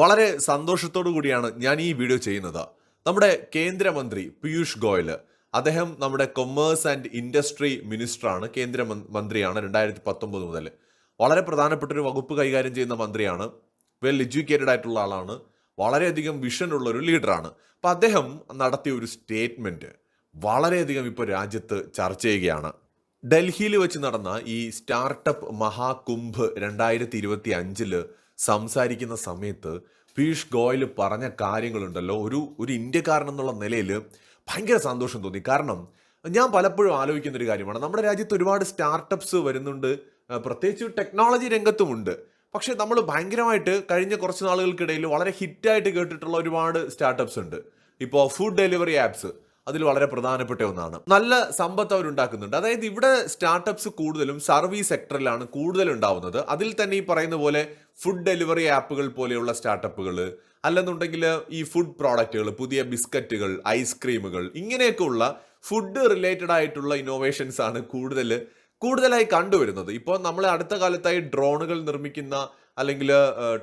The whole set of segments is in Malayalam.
വളരെ സന്തോഷത്തോടു കൂടിയാണ് ഞാൻ ഈ വീഡിയോ ചെയ്യുന്നത്. നമ്മുടെ കേന്ദ്രമന്ത്രി പീയൂഷ് ഗോയൽ അദ്ദേഹം നമ്മുടെ കൊമേഴ്സ് ആൻഡ് ഇൻഡസ്ട്രി മിനിസ്റ്ററാണ് കേന്ദ്ര മന്ത്രിയാണ് രണ്ടായിരത്തി പത്തൊമ്പത് മുതൽ. വളരെ പ്രധാനപ്പെട്ട ഒരു വകുപ്പ് കൈകാര്യം ചെയ്യുന്ന മന്ത്രിയാണ് വെൽ എഡ്യൂക്കേറ്റഡ് ആയിട്ടുള്ള ആളാണ് വളരെയധികം വിഷൻ ഉള്ള ഒരു ലീഡറാണ്. അപ്പോൾ അദ്ദേഹം നടത്തിയ ഒരു സ്റ്റേറ്റ്മെന്റ് വളരെയധികം ഇപ്പോൾ രാജ്യത്ത് ചർച്ച ചെയ്യുകയാണ്. ഡൽഹിയിൽ വെച്ച് നടന്ന ഈ സ്റ്റാർട്ടപ്പ് മഹാകുംഭ് രണ്ടായിരത്തി ഇരുപത്തി അഞ്ചിൽ സംസാരിക്കുന്ന സമയത്ത് പീയൂഷ് ഗോയൽ പറഞ്ഞ കാര്യങ്ങളുണ്ടല്ലോ. ഒരു ഒരു ഇന്ത്യക്കാരൻ എന്നുള്ള നിലയിൽ ഭയങ്കര സന്തോഷം തോന്നി. കാരണം ഞാൻ പലപ്പോഴും ആലോചിക്കുന്ന ഒരു കാര്യമാണ്. നമ്മുടെ രാജ്യത്ത് ഒരുപാട് സ്റ്റാർട്ടപ്സ് വരുന്നുണ്ട്. പ്രത്യേകിച്ച് ടെക്നോളജി രംഗത്തുമുണ്ട്. പക്ഷേ നമ്മൾ ഭയങ്കരമായിട്ട് കഴിഞ്ഞ കുറച്ച് നാളുകൾക്കിടയിൽ വളരെ ഹിറ്റായിട്ട് കേട്ടിട്ടുള്ള ഒരുപാട് സ്റ്റാർട്ടപ്സ് ഉണ്ട്. ഇപ്പോൾ ഫുഡ് ഡെലിവറി ആപ്സ് അതിൽ വളരെ പ്രധാനപ്പെട്ട ഒന്നാണ്. നല്ല സമ്പത്ത് അവരുണ്ടാക്കുന്നുണ്ട് അതായത് ഇവിടെ സ്റ്റാർട്ടപ്സ് കൂടുതലും സർവീസ് സെക്ടറിലാണ് കൂടുതൽ ഉണ്ടാവുന്നത്. അതിൽ തന്നെ ഈ പറയുന്ന പോലെ ഫുഡ് ഡെലിവറി ആപ്പുകൾ പോലെയുള്ള സ്റ്റാർട്ടപ്പുകൾ അല്ലെന്നുണ്ടെങ്കിൽ ഈ ഫുഡ് പ്രോഡക്റ്റുകൾ പുതിയ ബിസ്ക്കറ്റുകൾ ഐസ്ക്രീമുകൾ ഇങ്ങനെയൊക്കെയുള്ള ഫുഡ് റിലേറ്റഡ് ആയിട്ടുള്ള ഇന്നോവേഷൻസ് ആണ് കൂടുതൽ കൂടുതലായി കണ്ടുവരുന്നത്. ഇപ്പോൾ നമ്മൾ അടുത്ത കാലത്തായി ഡ്രോണുകൾ നിർമ്മിക്കുന്ന അല്ലെങ്കിൽ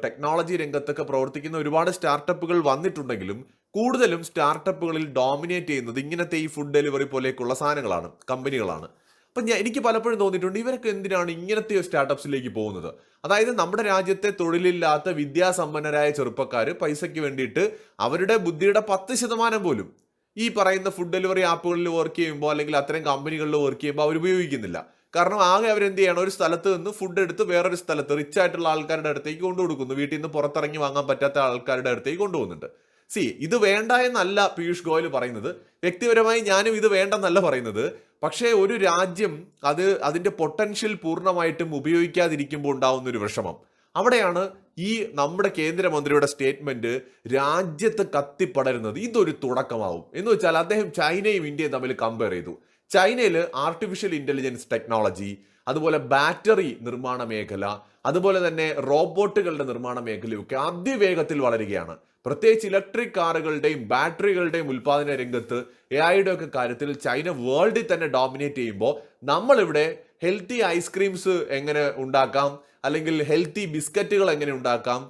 ടെക്നോളജി രംഗത്തൊക്കെ പ്രവർത്തിക്കുന്ന ഒരുപാട് സ്റ്റാർട്ടപ്പുകൾ വന്നിട്ടുണ്ടെങ്കിലും കൂടുതലും സ്റ്റാർട്ടപ്പുകളിൽ ഡോമിനേറ്റ് ചെയ്യുന്നത് ഇങ്ങനത്തെ ഈ ഫുഡ് ഡെലിവറി പോലെയൊക്കെയുള്ള സാധനങ്ങളാണ് കമ്പനികളാണ്. അപ്പം ഞാൻ എനിക്ക് പലപ്പോഴും തോന്നിയിട്ടുണ്ട് ഇവരൊക്കെ എന്തിനാണ് ഇങ്ങനത്തെ സ്റ്റാർട്ടപ്സിലേക്ക് പോകുന്നത്? അതായത് നമ്മുടെ രാജ്യത്തെ തൊഴിലില്ലാത്ത വിദ്യാസമ്പന്നരായ ചെറുപ്പക്കാർ പൈസയ്ക്ക് വേണ്ടിയിട്ട് അവരുടെ ബുദ്ധിയുടെ പത്ത് ശതമാനം പോലും ഈ പറയുന്ന ഫുഡ് ഡെലിവറി ആപ്പുകളിൽ വർക്ക് ചെയ്യുമ്പോൾ അല്ലെങ്കിൽ അത്തരം കമ്പനികളിൽ വർക്ക് ചെയ്യുമ്പോൾ അവർ ഉപയോഗിക്കുന്നില്ല. കാരണം ആകെ അവരെന്ത് ചെയ്യണം? ഒരു സ്ഥലത്ത് നിന്ന് ഫുഡ് എടുത്ത് വേറൊരു സ്ഥലത്ത് റിച്ച് ആയിട്ടുള്ള ആൾക്കാരുടെ അടുത്തേക്ക് കൊണ്ടു കൊടുക്കുന്നു വീട്ടിൽ നിന്ന് പുറത്തിറങ്ങി വാങ്ങാൻ പറ്റാത്ത ആൾക്കാരുടെ അടുത്തേക്ക് കൊണ്ടുപോകുന്നുണ്ട്. സി ഇത് വേണ്ട എന്നല്ല പീയൂഷ് ഗോയൽ പറയുന്നത്. വ്യക്തിപരമായി ഞാനും ഇത് വേണ്ടെന്നല്ല പറയുന്നത്. പക്ഷേ ഒരു രാജ്യം അത് അതിന്റെ പൊട്ടൻഷ്യൽ പൂർണമായിട്ടും ഉപയോഗിക്കാതിരിക്കുമ്പോൾ ഉണ്ടാവുന്ന ഒരു വിഷമം. അവിടെയാണ് ഈ നമ്മുടെ കേന്ദ്രമന്ത്രിയുടെ സ്റ്റേറ്റ്മെന്റ് രാജ്യത്ത് കത്തിപ്പടരുന്നത്. ഇതൊരു തുടക്കമാവും. എന്ന് വെച്ചാൽ അദ്ദേഹം ചൈനയും ഇന്ത്യയും തമ്മിൽ കമ്പയർ ചെയ്തു. ചൈനയിൽ ആർട്ടിഫിഷ്യൽ ഇന്റലിജൻസ് ടെക്നോളജി അതുപോലെ ബാറ്ററി നിർമ്മാണ മേഖല അതുപോലെ തന്നെ റോബോട്ടുകളുടെ നിർമ്മാണ മേഖലയൊക്കെ അതിവേഗത്തിൽ വളരുകയാണ്. പ്രത്യേകിച്ച് ഇലക്ട്രിക് കാറുകളുടെയും ബാറ്ററികളുടെയും ഉൽപ്പാദന രംഗത്ത് എ ഐയുടെ ഒക്കെ കാര്യത്തിൽ ചൈന വേൾഡിൽ തന്നെ ഡോമിനേറ്റ് ചെയ്യുമ്പോൾ നമ്മളിവിടെ ഹെൽത്തി ഐസ്ക്രീംസ് എങ്ങനെ ഉണ്ടാക്കാം? അല്ലെങ്കിൽ ഹെൽത്തി ബിസ്ക്കറ്റുകൾ എങ്ങനെ ഉണ്ടാക്കാം?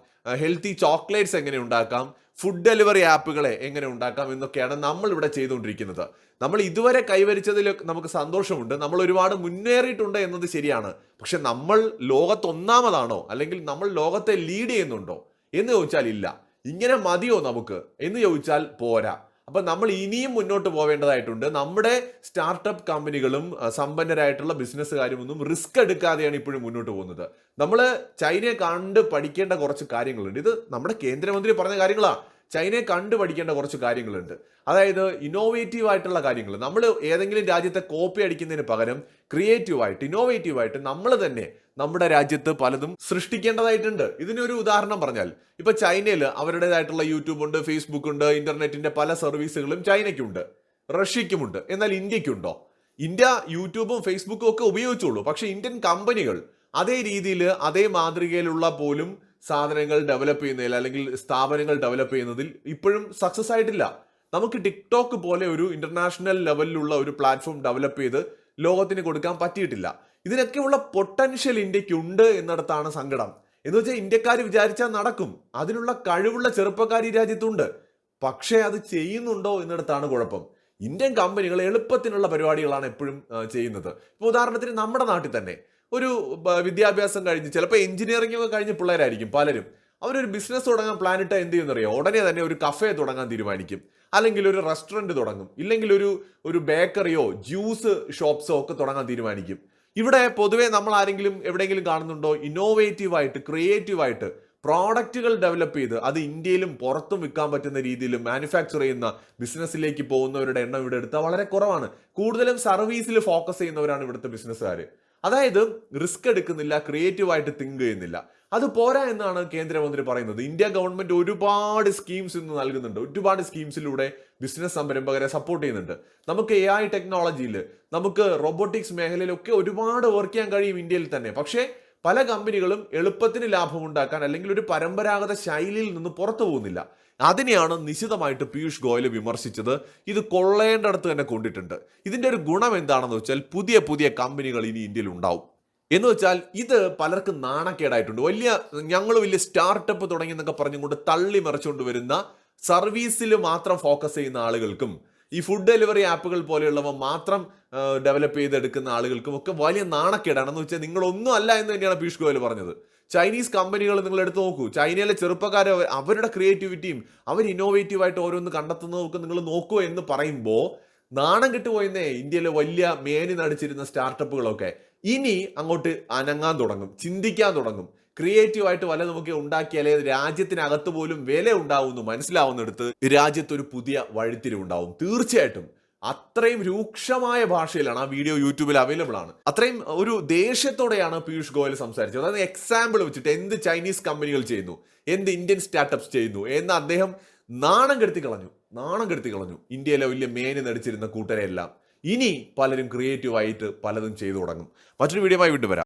ഹെൽത്തി ചോക്ലേറ്റ്സ് എങ്ങനെ ഉണ്ടാക്കാം? ഫുഡ് ഡെലിവറി ആപ്പുകളെ എങ്ങനെ ഉണ്ടാക്കാം എന്നൊക്കെയാണ് നമ്മൾ ഇവിടെ ചെയ്തുകൊണ്ടിരിക്കുന്നത്. നമ്മൾ ഇതുവരെ കൈവരിച്ചതിൽ നമുക്ക് സന്തോഷമുണ്ട്. നമ്മൾ ഒരുപാട് മുന്നേറിയിട്ടുണ്ട് എന്നത് ശരിയാണ്. പക്ഷെ നമ്മൾ ലോകത്ത് ഒന്നാമതാണോ അല്ലെങ്കിൽ നമ്മൾ ലോകത്തെ ലീഡ് ചെയ്യുന്നുണ്ടോ? എന്ന് ചോദിച്ചാൽ ഇല്ല. ഇങ്ങനെ മതിയോ നമുക്ക്? എന്ന് ചോദിച്ചാൽ പോരാ. അപ്പൊ നമ്മൾ ഇനിയും മുന്നോട്ട് പോവേണ്ടതായിട്ടുണ്ട്. നമ്മുടെ സ്റ്റാർട്ടപ്പ് കമ്പനികളും സമ്പന്നരായിട്ടുള്ള ബിസിനസ്സുകാരും ഒന്നും റിസ്ക് എടുക്കാതെയാണ് ഇപ്പോഴും മുന്നോട്ട് പോകുന്നത്. നമ്മൾ ചൈനയെ കണ്ട് പഠിക്കേണ്ട കുറച്ച് കാര്യങ്ങളുണ്ട്. ഇത് നമ്മുടെ കേന്ദ്രമന്ത്രി പറഞ്ഞ കാര്യങ്ങളാണ് ചൈനയെ കണ്ടുപഠിക്കേണ്ട കുറച്ച് കാര്യങ്ങളുണ്ട്. അതായത് ഇന്നോവേറ്റീവ് ആയിട്ടുള്ള കാര്യങ്ങൾ. നമ്മൾ ഏതെങ്കിലും രാജ്യത്തെ കോപ്പി അടിക്കുന്നതിന് പകരം ക്രിയേറ്റീവ് ആയിട്ട് ഇന്നോവേറ്റീവ് ആയിട്ട് നമ്മൾ തന്നെ നമ്മുടെ രാജ്യത്ത് പലതും സൃഷ്ടിക്കേണ്ടതായിട്ടുണ്ട്. ഇതിനൊരു ഉദാഹരണം പറഞ്ഞാൽ ഇപ്പൊ ചൈനയിൽ അവരുടേതായിട്ടുള്ള യൂട്യൂബ് ഉണ്ട് ഫേസ്ബുക്ക് ഉണ്ട് ഇന്റർനെറ്റിന്റെ പല സർവീസുകളും ചൈനയ്ക്കുണ്ട് റഷ്യയ്ക്കുമുണ്ട് എന്നാൽ ഇന്ത്യക്കുണ്ടോ ഇന്ത്യ യൂട്യൂബും ഫേസ്ബുക്കും ഒക്കെ ഉപയോഗിച്ചുള്ളൂ. പക്ഷെ ഇന്ത്യൻ കമ്പനികൾ അതേ രീതിയിൽ അതേ മാതൃകയിലുള്ള പോലും സാധനങ്ങൾ ഡെവലപ്പ് ചെയ്യുന്നതിൽ അല്ലെങ്കിൽ സ്ഥാപനങ്ങൾ ഡെവലപ്പ് ചെയ്യുന്നതിൽ ഇപ്പോഴും സക്സസ് ആയിട്ടില്ല. നമുക്ക് ടിക്ടോക്ക് പോലെ ഒരു ഇന്റർനാഷണൽ ലെവലിലുള്ള ഒരു പ്ലാറ്റ്ഫോം ഡെവലപ്പ് ചെയ്ത് ലോകത്തിന് കൊടുക്കാൻ പറ്റിയിട്ടില്ല. ഇതിനൊക്കെയുള്ള പൊട്ടൻഷ്യൽ ഇന്ത്യയ്ക്ക് ഇന്ത്യക്കുണ്ട് എന്നിടത്താണ് സങ്കടം. എന്ന് വെച്ചാൽ ഇന്ത്യക്കാർ വിചാരിച്ചാൽ നടക്കും. അതിനുള്ള കഴിവുള്ള ചെറുപ്പക്കാർ ഈ രാജ്യത്തുണ്ട്. പക്ഷേ അത് ചെയ്യുന്നുണ്ടോ എന്നിടത്താണ് കുഴപ്പം. ഇന്ത്യൻ കമ്പനികൾ എളുപ്പത്തിനുള്ള പരിപാടികളാണ് എപ്പോഴും ചെയ്യുന്നത്. ഇപ്പോൾ ഉദാഹരണത്തിന് നമ്മുടെ നാട്ടിൽ തന്നെ ഒരു വിദ്യാഭ്യാസം കഴിഞ്ഞ് ചിലപ്പോൾ എഞ്ചിനീയറിംഗ് ഒക്കെ കഴിഞ്ഞ് പിള്ളേരായിരിക്കും പലരും. അവരൊരു ബിസിനസ് തുടങ്ങാൻ പ്ലാൻ ഇട്ടാൽ എന്ത് ചെയ്യുന്നറിയോ? ഉടനെ തന്നെ ഒരു കഫേ തുടങ്ങാൻ തീരുമാനിക്കും. അല്ലെങ്കിൽ ഒരു റെസ്റ്റോറന്റ് തുടങ്ങും. ഇല്ലെങ്കിൽ ഒരു ഒരു ബേക്കറിയോ ജ്യൂസ് ഷോപ്സോ ഒക്കെ തുടങ്ങാൻ തീരുമാനിക്കും. ഇവിടെ പൊതുവെ നമ്മൾ ആരെങ്കിലും എവിടെയെങ്കിലും കാണുന്നുണ്ടോ? ഇന്നോവേറ്റീവ് ക്രിയേറ്റീവായിട്ട് പ്രോഡക്റ്റുകൾ ഡെവലപ്പ് ചെയ്ത് അത് ഇന്ത്യയിലും പുറത്തും വിൽക്കാൻ പറ്റുന്ന രീതിയിൽ മാനുഫാക്ചർ ചെയ്യുന്ന ബിസിനസ്സിലേക്ക് പോകുന്നവരുടെ എണ്ണം ഇവിടെ എടുത്താൽ വളരെ കുറവാണ്. കൂടുതലും സർവീസിൽ ഫോക്കസ് ചെയ്യുന്നവരാണ് ഇവിടുത്തെ ബിസിനസ്സുകാർ അതായത് റിസ്ക് എടുക്കുന്നില്ല ക്രിയേറ്റീവായിട്ട് തിങ്ക് ചെയ്യുന്നില്ല. അത് പോരാ എന്നാണ് കേന്ദ്രമന്ത്രി പറയുന്നത്. ഇന്ത്യ ഗവൺമെന്റ് ഒരുപാട് സ്കീംസ് ഇന്ന് നൽകുന്നുണ്ട്. ഒരുപാട് സ്കീംസിലൂടെ ബിസിനസ് സംരംഭകരെ സപ്പോർട്ട് ചെയ്യുന്നുണ്ട്. നമുക്ക് എ ഐ ടെക്നോളജിയിൽ നമുക്ക് റോബോട്ടിക്സ് മേഖലയിലൊക്കെ ഒരുപാട് വർക്ക് ചെയ്യാൻ കഴിയും ഇന്ത്യയിൽ തന്നെ. പക്ഷേ പല കമ്പനികളും എളുപ്പത്തിന് ലാഭം ഉണ്ടാക്കാൻ അല്ലെങ്കിൽ ഒരു പരമ്പരാഗത ശൈലിയിൽ നിന്ന് പുറത്തു പോകുന്നില്ല. അതിനെയാണ് നിശിതമായിട്ട് പീയൂഷ് ഗോയൽ വിമർശിച്ചത്. ഇത് കൊള്ളേണ്ടടുത്ത് തന്നെ കൊണ്ടിട്ടുണ്ട്. ഇതിന്റെ ഒരു ഗുണം എന്താണെന്ന് വെച്ചാൽ പുതിയ പുതിയ കമ്പനികൾ ഇനി ഇന്ത്യയിൽ ഉണ്ടാവും. എന്ന് വെച്ചാൽ ഇത് പലർക്കും നാണക്കേടായിട്ടുണ്ട്. വലിയ ഞങ്ങൾ വലിയ സ്റ്റാർട്ടപ്പ് തുടങ്ങി എന്നൊക്കെ പറഞ്ഞുകൊണ്ട് തള്ളി മറിച്ചുകൊണ്ട് വരുന്ന സർവീസിൽ മാത്രം ഫോക്കസ് ചെയ്യുന്ന ആളുകൾക്കും ഈ ഫുഡ് ഡെലിവറി ആപ്പുകൾ പോലെയുള്ളവ മാത്രം ഡെവലപ്പ് ചെയ്തെടുക്കുന്ന ആളുകൾക്കും ഒക്കെ വലിയ നാണക്കേടാണ് എന്ന് വെച്ചാൽ നിങ്ങളൊന്നും അല്ല എന്ന് തന്നെയാണ് പീഷ് ഗോയൽ പറഞ്ഞത്. ചൈനീസ് കമ്പനികൾ നിങ്ങൾ എടുത്ത് നോക്കൂ. ചൈനയിലെ ചെറുപ്പക്കാരെ അവരുടെ ക്രിയേറ്റിവിറ്റിയും അവർ ഇന്നോവേറ്റീവ് ആയിട്ട് ഓരോന്ന് കണ്ടെത്തുന്നതൊക്കെ നിങ്ങൾ നോക്കൂ എന്ന് പറയുമ്പോൾ നാണം കിട്ടുപോയെന്നേ ഇന്ത്യയിലെ വലിയ മേനി നടിച്ചിരുന്ന സ്റ്റാർട്ടപ്പുകളൊക്കെ ഇനി അങ്ങോട്ട് അനങ്ങാൻ തുടങ്ങും ചിന്തിക്കാൻ തുടങ്ങും. ക്രിയേറ്റീവ് ആയിട്ട് വല്ല നമുക്ക് ഉണ്ടാക്കിയാലേ രാജ്യത്തിനകത്ത് പോലും വില ഉണ്ടാവുമെന്ന് മനസ്സിലാവുന്നിടത്ത് രാജ്യത്ത് ഒരു പുതിയ വഴിത്തിരിവുണ്ടാവും. തീർച്ചയായിട്ടും. അത്രയും രൂക്ഷമായ ഭാഷയിലാണ് ആ വീഡിയോ യൂട്യൂബിൽ അവൈലബിൾ ആണ്. അത്രയും ഒരു ദേഷ്യത്തോടെയാണ് പീയൂഷ് ഗോയൽ സംസാരിച്ചത്. അതായത് എക്സാമ്പിൾ വെച്ചിട്ട് എന്ത് ചൈനീസ് കമ്പനികൾ ചെയ്യുന്നു? എന്ത് ഇന്ത്യൻ സ്റ്റാർട്ടപ്സ് ചെയ്യുന്നു? എന്ന് അദ്ദേഹം നാണം കെടുത്തി കളഞ്ഞു. നാണം കെടുത്തി കളഞ്ഞു. ഇന്ത്യയിലെ വലിയ മേന് നടിച്ചിരുന്ന കൂട്ടരെല്ലാം ഇനി പലരും ക്രിയേറ്റീവായിട്ട് പലതും ചെയ്തു തുടങ്ങും. മറ്റൊരു വീഡിയോ വീണ്ടും വരാം.